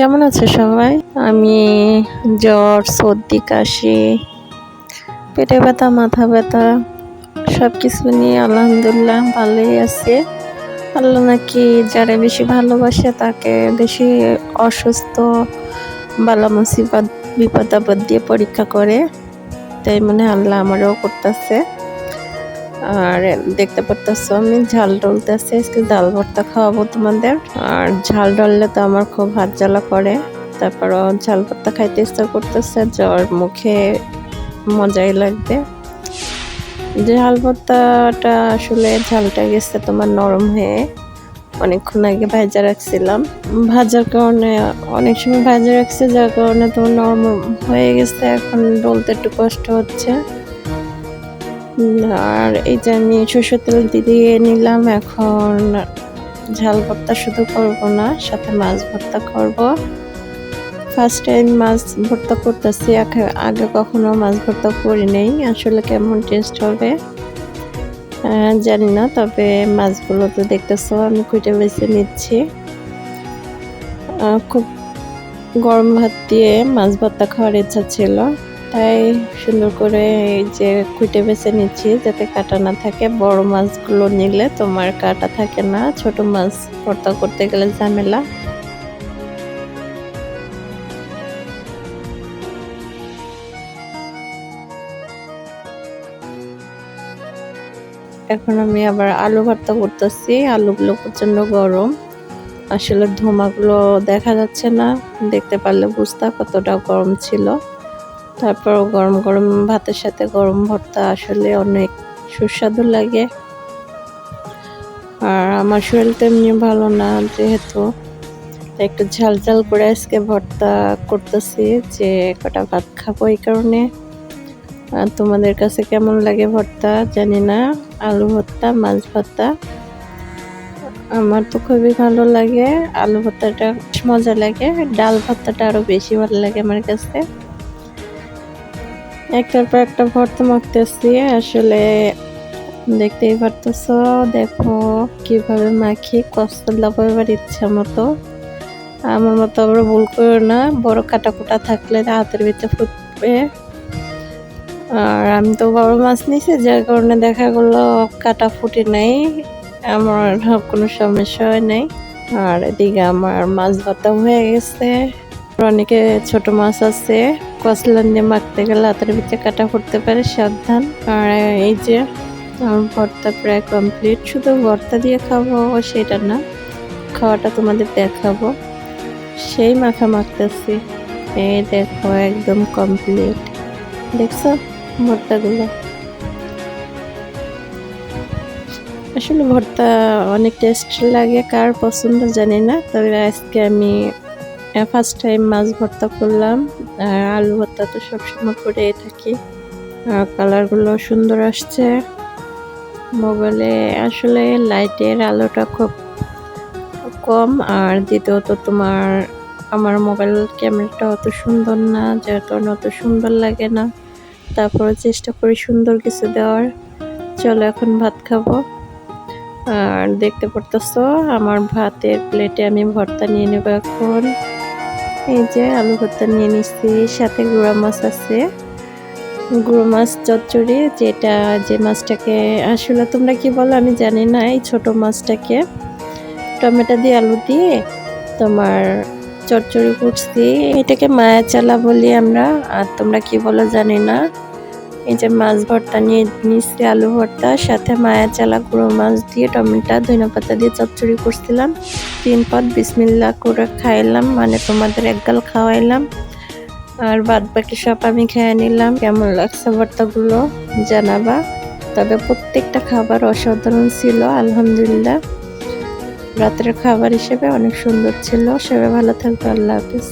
কেমন আছে সবাই? আমি জ্বর, সর্দি, কাশি, পেটে ব্যথা, মাথা ব্যথা সব কিছু নিয়ে আলহামদুলিল্লাহ ভালোই আছে। আল্লাহ নাকি যারা বেশি ভালোবাসে তাকে বেশি অসুস্থ, বালা মুসিবত বিপদ আপদ দিয়ে পরীক্ষা করে। তাই মনে আল্লাহ আমারও করতেছে। আর দেখতে পারতেছো, আমি ঝাল ডলতেছি, আজকে ডাল ভর্তা খাওয়াবো তোমাদের। আর ঝাল ডললে তো আমার খুব হাত জ্বালা করে। তারপর ঝাল ভর্তা খাইতে ইচ্ছা করতেছে, জ্বর মুখে মজাই লাগবে। ঝাল ভর্তাটা আসলে ঝালটা গেছে তোমার নরম হয়ে। অনেকক্ষণ আগে ভাজা রাখছিলাম। ভাজার কারণে, অনেক সময় ভাজা রাখছে, যার কারণে তোমার নরম হয়ে গেছে, এখন ডলতে একটু কষ্ট হচ্ছে। আর এই যে আমি সরষের তেল দিয়ে নিলাম, এখন ঝাল ভর্তা শুধু করব না, সাথে মাছ ভর্তা করব। ফার্স্ট টাইম মাছ ভর্তা করতেছি, আগে কখনো মাছ ভর্তা করি নেই, আসলে কেমন টেস্ট হবে? জানি না, তবে মাছগুলো তো দেখতেছো, আমি কুইটে বেছে নিচ্ছি। খুব গরম ভাত দিয়ে মাছ ভর্তা খাওয়ার ইচ্ছা ছিল। তাই সুন্দর করে এই যে খুঁটে বেছে নিচ্ছি যাতে কাটা না থাকে। বড় মাছগুলো নিলে তোমার কাটা থাকে না, ছোট মাছ ভর্তা করতে গেলে ঝামেলা। এখন আমি আবার আলু ভর্তা করতেছি। আলুগুলো প্রচণ্ড গরম। আসলে ধোমাগুলো দেখা যাচ্ছে না। দেখতে পারলে বুঝতা কতটা গরম ছিল। তারপর গরম গরম ভাতের সাথে গরম ভর্তা আসলে অনেক সুস্বাদু লাগে। আর আমার শরীর তেমনি ভালো না যেহেতু। একটু ঝাল ঝাল করে আজকে ভর্তা করতেছি যে কটা ভাত খাব এই কারণে। আর তোমাদের কাছে কেমন লাগে ভর্তা? জানি না। আলু ভর্তা, মাছ ভর্তা? আমার তো খুবই ভালো লাগে। আলু ভর্তাটা মজা লাগে। ডাল ভর্তাটা আরও বেশি ভালো লাগে আমার কাছে। একটার পর একটা ভর্তা মাখতেছি, আসলে দেখতেই পারতেছ, দেখো কীভাবে মাখি কষ্ট লাভ এবার ইচ্ছা মতো। আমার মতো আবার ভুল করো না, বড় কাটা কুটা থাকলে হাতের ভিতরে ফুটবে। আর আমি তো বড় মাছ নিছি, যার কারণে দেখা গেলো কাটা ফুটে নাই, আমার কোনো সমস্যা হয় নাই। আর এদিকে আমার মাছ ভাতা হয়ে গেছে। অনেকে ছোট মাছ আছে কসলান দিয়ে মাখতে গেলে হাতের ভিতরে কাটা করতে পারে, সাবধান। আর এই যে, আমার ভর্তা প্রায় কমপ্লিট শুধু ভর্তা দিয়ে খাব সেটা না, খাওয়াটা তোমাদের দেখাবো। সেই মাখা মাখতেছি। এই দেখো, একদম কমপ্লিট দেখছ ভর্তাগুলো? আসলে ভর্তা অনেক টেস্ট লাগে, কার পছন্দ জানি না, তবে আজকে আমি ফার্স্ট টাইম মাছ ভর্তা করলাম। আর আলু ভর্তা তো সবসময় করে থাকি। কালারগুলো সুন্দর আসছে। মোবাইলে আসলে লাইটের আলোটা খুব কম, আর দ্বিতীয়ত তোমার আমার মোবাইল ক্যামেরাটা অত সুন্দর না যার কারণে অত সুন্দর লাগে না। তারপরে চেষ্টা করি সুন্দর কিছু দেওয়ার। চলো এখন ভাত খাব। আর দেখতে পারতেছো, আমার ভাতের প্লেটে আমি ভর্তা নিয়ে নেব এখন। এই যে আলু ভর্তা নিয়ে নিচ্ছি, সাথে গুঁড়া মাছ আছে। গুঁড়ো মাছ, চচ্চড়ি, যেটা যে মাছটাকে, আসলে তোমরা কি বলো, আমি জানি না এই ছোটো মাছটাকে। টমেটো দিয়ে আলু দিয়ে তোমার চচ্চড়ি করছি এটাকে মায়া চালা বলি আমরা, আর তোমরা কি বলো জানি না। এই যে মাছ ভর্তা নিয়ে নিচ্ছি আলু ভর্তা, সাথে মায়া চালা গুঁড়ো মাছ দিয়ে টমেটো ধনিয়া পাতা দিয়ে চচ্চড়ি করছিলাম। তিন পদ বিসমিল্লা করে খাইলাম মানে তোমাদের একগাল খাওয়াইলাম। আর বাদ বাকি সব আমি খেয়ে নিলাম। কেমন লাগছে ভর্তাগুলো জানাবা। তবে প্রত্যেকটা খাবার অসাধারণ ছিল, আলহামদুলিল্লাহ। রাতের খাবার হিসেবে অনেক সুন্দর ছিল। সবাই ভালো থাকবে, আল্লাহ হাফিজ।